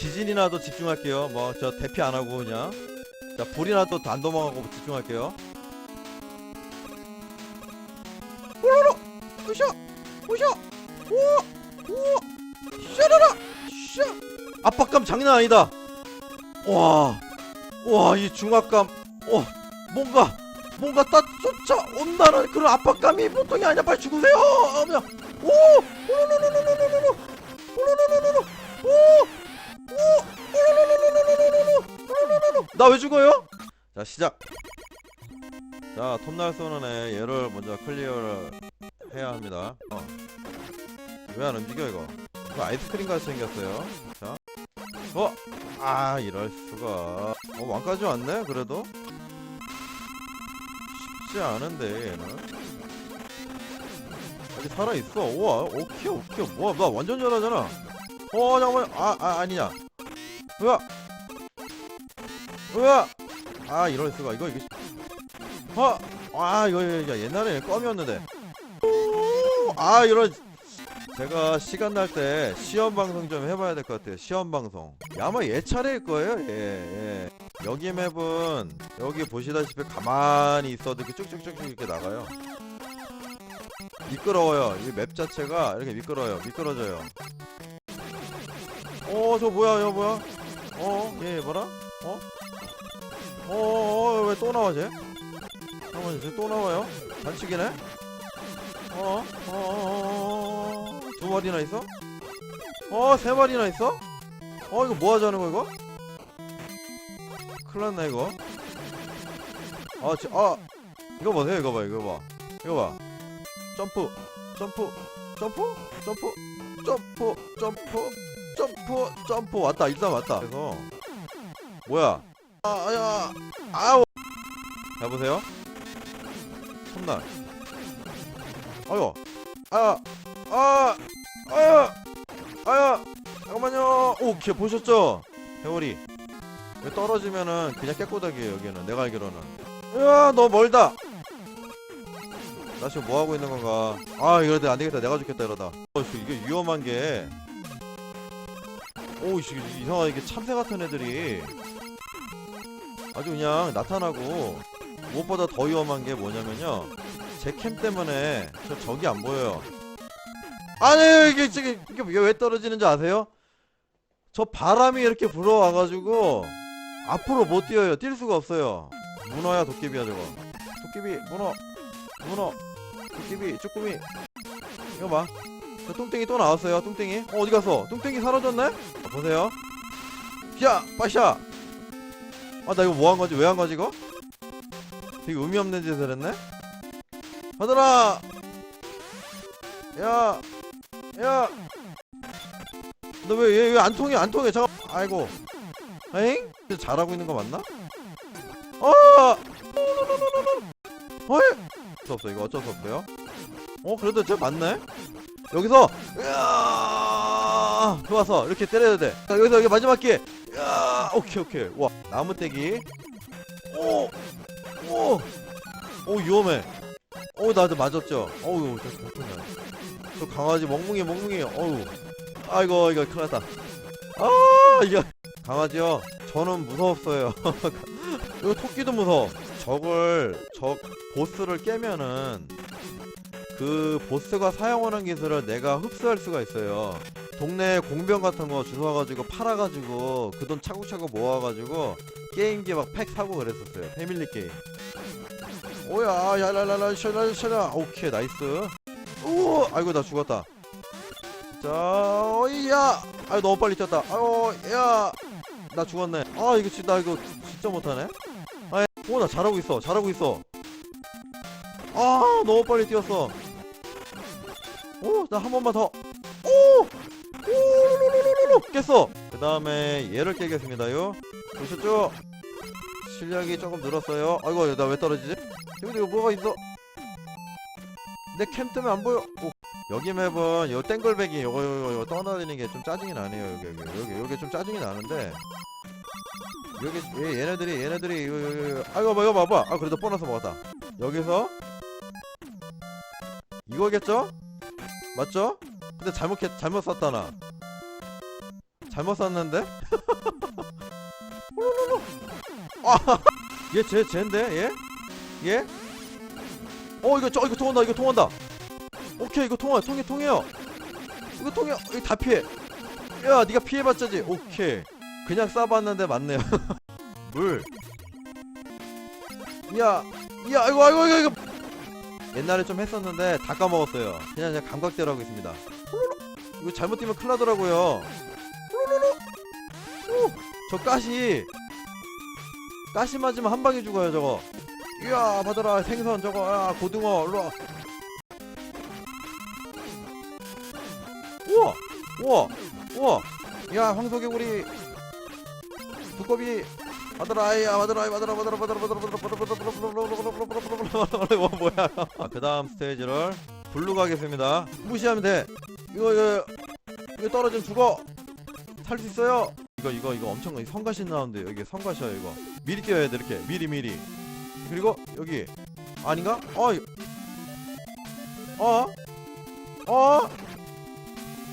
지진이 나도 집중할게요. 뭐 저 대피 안 하고 그냥. 자 불이 나도 안 도망가고 집중할게요. 오로로 으쌰 으쌰 오오 샤라라 샤 압박감 장난 아니다. 와. 와, 이 중압감. 와, 뭔가 뭔가 딱 쫓아온다는 그런 압박감이 보통이 아니야. 빨리 죽으세요. 그냥 오! 오로로로로로로로. 오로로로로로. 오! 오! 나 왜 죽어요? 자, 시작. 자, 톱날 쏘는 애 얘를 먼저 클리어를 해야 합니다. 어. 왜 안 움직여 이거? 이거 아이스크림 같이 생겼어요. 자. 어! 아 이럴 수가 어 왕까지 왔네 그래도 쉽지 않은데 얘는 아직 살아있어 우와 오케이 오케이 뭐야 나 완전 잘하잖아 어 잠깐만 아, 아 아니냐 으아 으아 아 이럴 수가 이거 이거 어아 이거 이거 옛날에 껌이었는데 오, 아 이런 제가 시간 날 때 시험 방송 좀 해봐야 될 것 같아요. 시험 방송. 아마 얘 차례일 거예요. 예, 예. 여기 맵은 여기 보시다시피 가만히 있어도 이렇게 쭉쭉쭉 이렇게 나가요. 미끄러워요. 이 맵 자체가 이렇게 미끄러워요. 미끄러져요. 어, 저 뭐야, 저 뭐야? 어, 얘 뭐라? 어? 어, 어, 왜 또 나와 쟤? 잠깐만요, 쟤또 나와요? 반칙이네? 어, 어, 어, 어, 두 마리나 있어? 어, 세 마리나 있어? 어, 이거 뭐 하자는 거 이거? 큰일 났네 이거. 아, 저, 아, 이거 보세요, 이거 봐, 이거 봐, 이거 봐. 점프, 점프, 점프, 점프, 점프, 점프, 점프, 점프 왔다, 일단 왔다. 그래서 뭐야? 아, 야, 아우. 자 보세요. 손날. 아유, 아, 아, 아, 아야, 잠깐만요. 오, 걔 보셨죠? 해오리. 여기 떨어지면은 그냥 깨꼬닥이에요, 여기는. 내가 알기로는. 으아, 너 멀다. 나 지금 뭐 하고 있는 건가? 아, 이러다 안 되겠다. 내가 죽겠다, 이러다. 어, 씨, 이게 위험한 게. 오, 씨, 이상하게 참새 같은 애들이 아주 그냥 나타나고 무엇보다 더 위험한 게 뭐냐면요. 제 캠 때문에 저 적이 안 보여요. 아니 이게 이게, 이게 왜 떨어지는지 아세요? 저 바람이 이렇게 불어와가지고 앞으로 못 뛰어요. 뛸 수가 없어요. 문어야 도깨비야 저거. 도깨비 문어 문어 도깨비 쭈꾸미 이거 봐. 저 뚱땡이 또 나왔어요. 뚱땡이 어, 어디 갔어? 뚱땡이 사라졌네? 어, 보세요. 야 빠샤. 아 나 이거 뭐 한 거지? 왜 한 거지 이거? 되게 의미 없는 짓을 했네. 받아라! 야! 야! 너 왜, 얘, 왜안 통해, 안 통해, 잠깐, 아이고. 에잉? 잘하고 있는 거 맞나? 어! 어이? 수 없어, 이거 어쩔 수 없어요. 어, 그래도 쟤 맞네? 여기서, 야 좋았어. 이렇게 때려야 돼. 자, 여기서, 여기 마지막 기회. 야 오케이, 오케이. 와, 나무 떼기. 오! 오! 오, 위험해. 어 나한테 맞았죠? 어우 저 어떡하냐 저 강아지 멍멍이 멍멍이 어우 아이고 이거 큰일 났다 아 이거 강아지요 저는 무서웠어요 이거 토끼도 무서워 적을 적 보스를 깨면은 그 보스가 사용하는 기술을 내가 흡수할 수가 있어요 동네 공병 같은 거 주워가지고 팔아가지고 그 돈 차곡차곡 모아가지고 게임기 막 팩 사고 그랬었어요. 패밀리 게임. 오야 야라라라 샤라 샤라 오케이 나이스. 오 아이고 나 죽었다. 자 어이야. 아유 너무 빨리 뛰었다. 아유 야나 죽었네. 아 이거 진짜 나 이거 진짜 못하네. 아오나 잘하고 있어 잘하고 있어. 아 너무 빨리 뛰었어. 오나 한 번만 오 로로로로로 깼어 그 다음에 얘를 깨겠습니다요 보셨죠 실력이 조금 늘었어요 아이고 나 왜 떨어지지 여기 이거 뭐가 있어? 내 캠 때문에 안 보여. 오, 여기 맵은 요 땡글백이 요거 요거 요거 떠나다니는 게 좀 짜증이 나네요. 여기 여기 여기 여기 좀 짜증이 나는데 여기 얘, 얘네들이 얘네들이. 아 이거 봐 이거 봐봐. 아 그래도 보너스 먹었다. 여기서 이거겠죠? 맞죠? 근데 잘못 했- 잘못 샀다 나. 잘못 샀는데? 아얘쟤 쟤인데 얘? 얘? 어 이거 저 이거 통한다 이거 통한다 오케이 이거 통해 통해 통해요 이거 통해 어, 이거 다 피해 야 니가 피해봤자지 오케이 그냥 쏴봤는데 맞네요 물 야, 야, 이거, 이거, 이거, 이거. 옛날에 좀 했었는데 다 까먹었어요. 그냥 그냥 감각대로 하고 있습니다. 이거 잘못 뛰면 큰일 나더라고요. 저 가시 가시 맞으면 한 방에 죽어요 저거 이야 받아라 생선 저거 아 고등어 일로와 우와 우와 우와 야 황소개구리 두꺼비 받아라 아이야 받아라이 받아라 받아라 받아라 받아라 받아라 받아라 받아라 받아라 받아라 받아라 뭐야 그 다음 스테이지를 블루 가겠습니다 무시하면 돼 이거 이거 이거 떨어지면 죽어 살 수 있어요 이거 이거 이거 엄청 성가신 나오는데 여기 성가셔 이거 미리 뛰어야 돼 이렇게 미리 미리 그리고 여기 아닌가? 어? 어? 어? 어?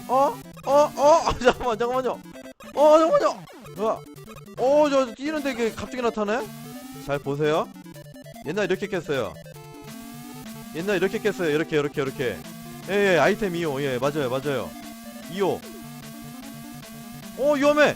어? 어? 어? 잠깐만 잠깐만요 어 잠깐만요 뭐야 어 저 뛰는데 이게 갑자기 나타나요? 잘 보세요 옛날 이렇게 깼어요 옛날 이렇게 깼어요 이렇게 이렇게 이렇게 예예 아이템 2호 예 맞아요 맞아요 2호 어 위험해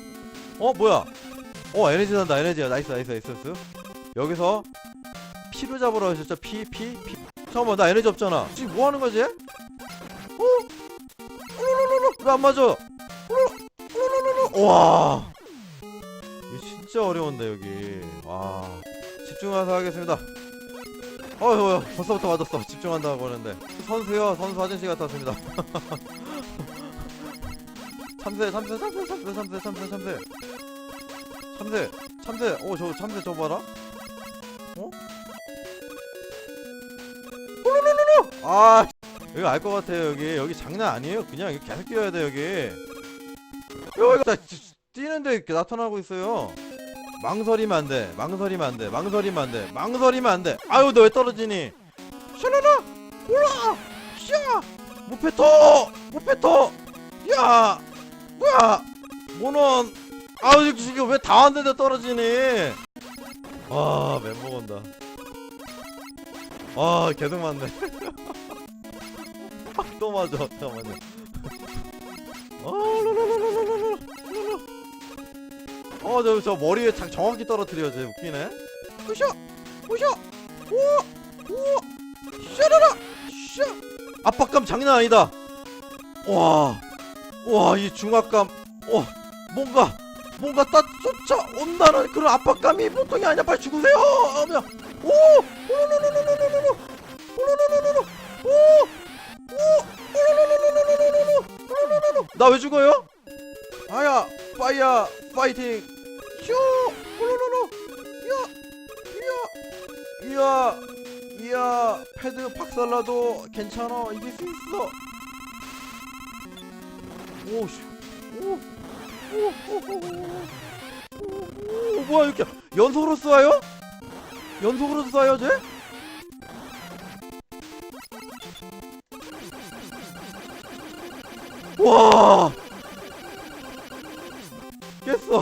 어 뭐야? 어 에너지 난다 에너지야. 나이스 나이스 나이스 나이스. 여기서 피로 잡으러 하셨죠? 피 피 피, 잠깐만 나 에너지 없잖아. 지금 뭐하는 거지? 어? 나안 맞아? 와. 진짜 어려운데 여기. 와 집중해서 하겠습니다. 어휴 벌써부터 맞았어. 집중한다고 하는데. 선수요 선수 화장실 갔다 왔습니다. 참새 참새 참새 참새 참새 참새 참새. 참새 참새. 어저 참새 저 봐라. 어? 호로로로로 아 여기 알 것 같아요 여기. 여기 장난 아니에요. 그냥 계속 뛰어야 돼 여기. 어, 여기가 뛰는데 이렇게 나타나고 있어요. 망설이면 안돼 망설이면 안돼 망설이면 안돼 망설이면 안돼. 아유 너 왜 떨어지니? 샤라라! 올라 샤! 무패터! 무패터! 야! 뭐야? 뭐는 아우 지금 왜 다 왔는데 떨어지니? 아 멘붕 온다. 아 계속 맞네. 또 맞아. 잠깐만요. 아, 어저 저 머리에 장, 정확히 떨어뜨려 쟤 웃기네. 으쌰 으쌰 오오 샤라라 샤 압박감 장난 아니다. 와. 와, 이 중압감. 어, 뭔가, 뭔가 딱 쫓아온다는 그런 압박감이 보통이 아니야. 빨리 죽으세요! 하면, 오! 오로로로로로로로! 오로로로로로! 오! 오! 오로로로로로로로! 오로로로로! 나왜 죽어요? 아야, 빠이야, 파이팅! 쇼! 오로로로! 이야! 이야! 이야! 이야! 패드 박살나도 괜찮아. 이길 수 있어. 오씨 오오오오오 뭐야 이렇게 연속으로 쏴요? 연속으로 쏴요 쟤? 와 깼어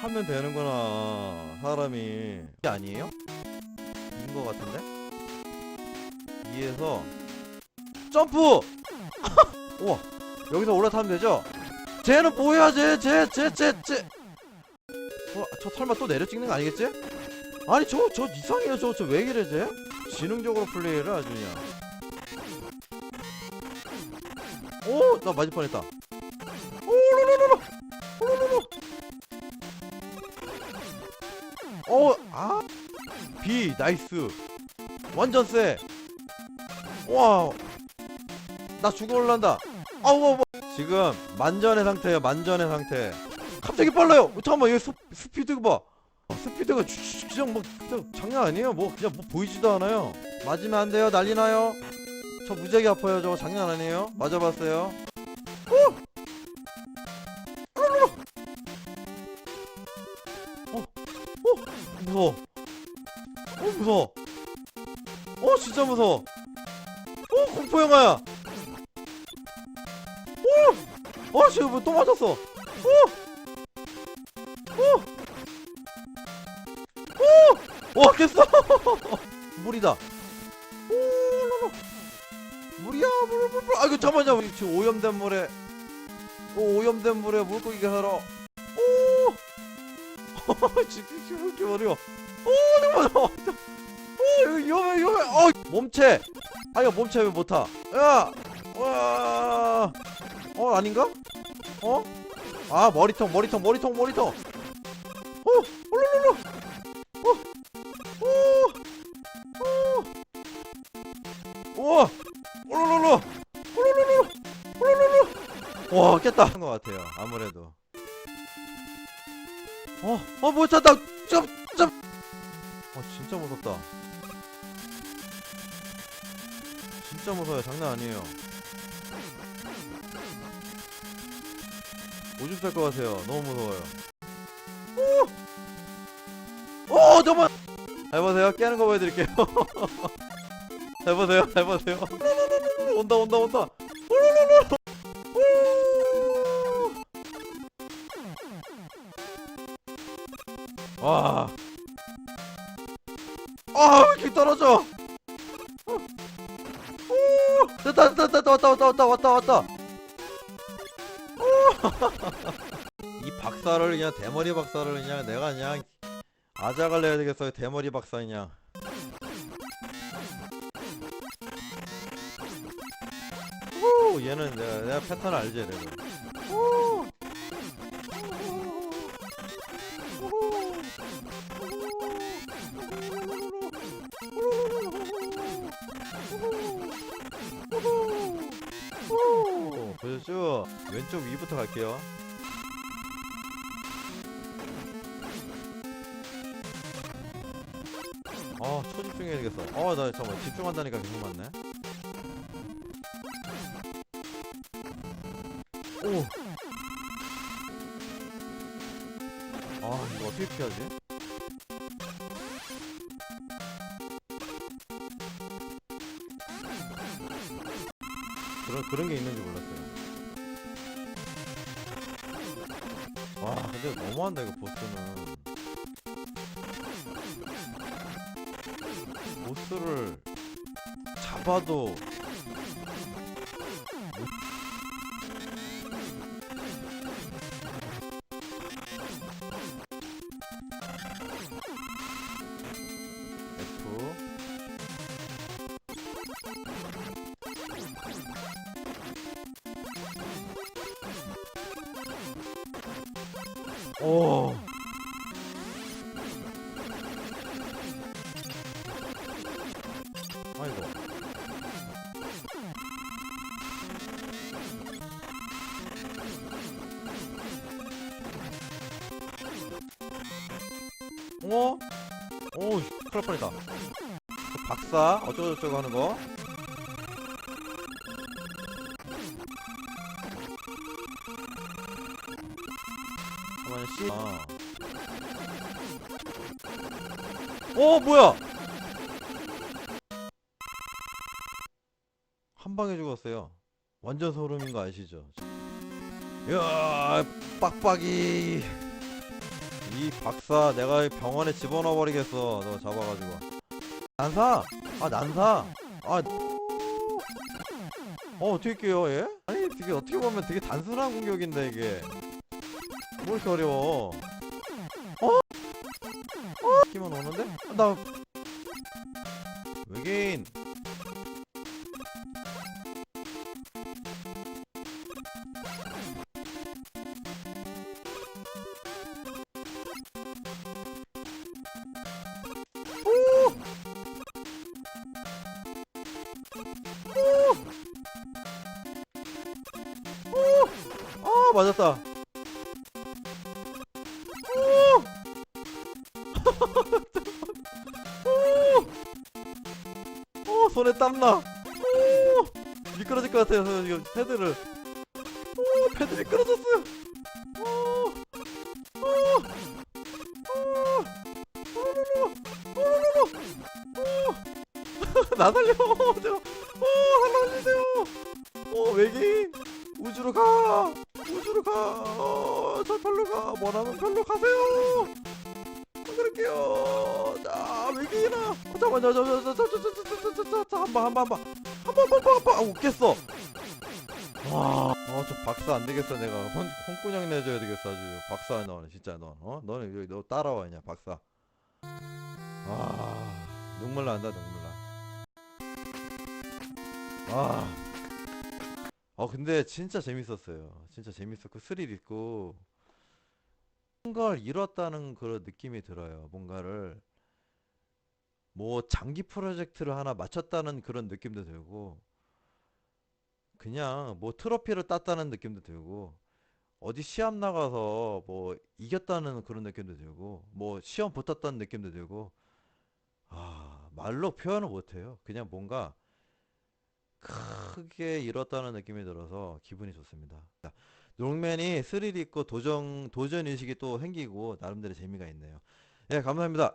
하면 되는구나 사람이 아니에요? 인거 같은데? 2에서 점프! 우와 여기서 올라타면 되죠? 쟤는 뭐야 쟤 쟤 쟤 쟤쟤. 어, 저 설마 또 내려 찍는 거 아니겠지? 아니 저 저 이상해요. 저 저 왜 이래 쟤? 지능적으로 플레이를 아주 그냥. 오나 맞을 뻔했다. 오로로로로 오로로로 어아비 나이스. 완전 쎄. 와나 죽어 올란다 아우 아우 지금 만전의 상태예요 만전의 상태. 갑자기 빨라요. 어, 잠깐만 얘 스, 스피드 봐. 어, 스피드가 주- 주- 그냥 뭐 그냥 장난 아니에요. 뭐 그냥 뭐 보이지도 않아요. 맞으면 안 돼요. 난리 나요. 저 무지하게 아파요. 저거 장난 아니에요. 맞아봤어요. 어! 어! 어! 무서워. 어 무서워. 어 진짜 무서워. 어 공포 영화야 어! 어 지금 뭐 또 맞았어 어! 어! 어! 와 깼어 물이다 오로로. 물이야 물물물 아 이거 잠깐만요 지금 오염된 물에 오, 오염된 물에 물고기가 살아 오 지금 이렇게 어려워 오 잠깐만 오 위험해 위험해 어 몸체 아 이거 몸체 왜 못타 야 와. 어 아닌가 어? 아 머리통 머리통 머리통 머리통 어 올로로로 어 오! 우와! 오로로로! 오로로로! 오로로로! 와, 깼다! 한것 같아요, 아무래도. 어, 어, 못 찾다! 좀, 좀! 어, 진짜 무섭다. 진짜 무서워요, 장난 아니에요. 오줌 쌀 것 같아요. 너무 무서워요. 오! 오, 잠깐만! 해보세요. 깨는 거 보여드릴게요. 해보세요. 해보세요. 온다, 온다, 온다. 와. 아, 왜 이렇게 떨어져? 오, 됐다, 됐다, 됐다, 왔다, 왔다, 왔다, 왔다, 왔다. 오. 이 박사를 그냥 대머리 박사를 그냥 내가 그냥 아작을 내야 되겠어요. 대머리 박사 그냥. 오, 얘는 내가, 내가 패턴 알지. 오. 오, 보셨죠? 왼쪽 위부터 갈게요. 아, 초집중해야 되겠어. 아, 나 잠깐만 집중한다니까 계속 맞네. 오. 아, 이거 어떻게 피하지? 그런 그런 게 있는지 몰랐어요. 근데 너무한다 이거 보스는. 보스를 잡아도 오. 아이고. 어? 오, 씨, 큰일 날 뻔했다. 그 박사, 어쩌고저쩌고 하는 거. 씨. 아. 어, 뭐야? 한 방에 죽었어요. 완전 소름인 거 아시죠? 이야, 빡빡이. 이 박사 내가 병원에 집어넣어 버리겠어. 너 잡아가지고. 난사. 아 난사. 아. 어 어떻게 깨요 얘? 아니 되게 어떻게 보면 되게 단순한 공격인데 이게. 뭘 이렇게 어려워? 어? 어? 던지면 오는데? 아, 나 외계인 손에 땀나 오! 미끄러질 것 같아요 저 지금 패드를 오! 패드 미끄러졌어요 오! 오! 오! 오로로로! 오로로로! 오! 나 살려! 제가 오! 살려주세요! 오 외계인! 우주로 가! 우주로 가! 어, 저 별로 가! 원하면 별로 가세요! 어떡해요 나왜 이래나 잠깐만 잠깐만 웃겠어 와저 박사 안 되겠어 내가 혼, 혼꾸녕 내줘야 되겠어 아주 박사 너는 진짜 너 어? 너는 여기 너 따라와 그냥 박사 아 눈물 난다 눈물 아, 아, 근데 진짜 재밌었어요 진짜 재밌었고 스릴 있고 뭔가를 이뤘다는 그런 느낌이 들어요. 뭔가를 뭐 장기 프로젝트를 하나 마쳤다는 그런 느낌도 들고 그냥 뭐 트로피를 땄다는 느낌도 들고 어디 시합 나가서 뭐 이겼다는 그런 느낌도 들고 뭐 시험 붙었다는 느낌도 들고 아 말로 표현을 못해요. 그냥 뭔가 크게 이뤘다는 느낌이 들어서 기분이 좋습니다. 자, 롱맨이 스릴 있고 도전 도전 의식이 또 생기고 나름대로 재미가 있네요. 예, 감사합니다.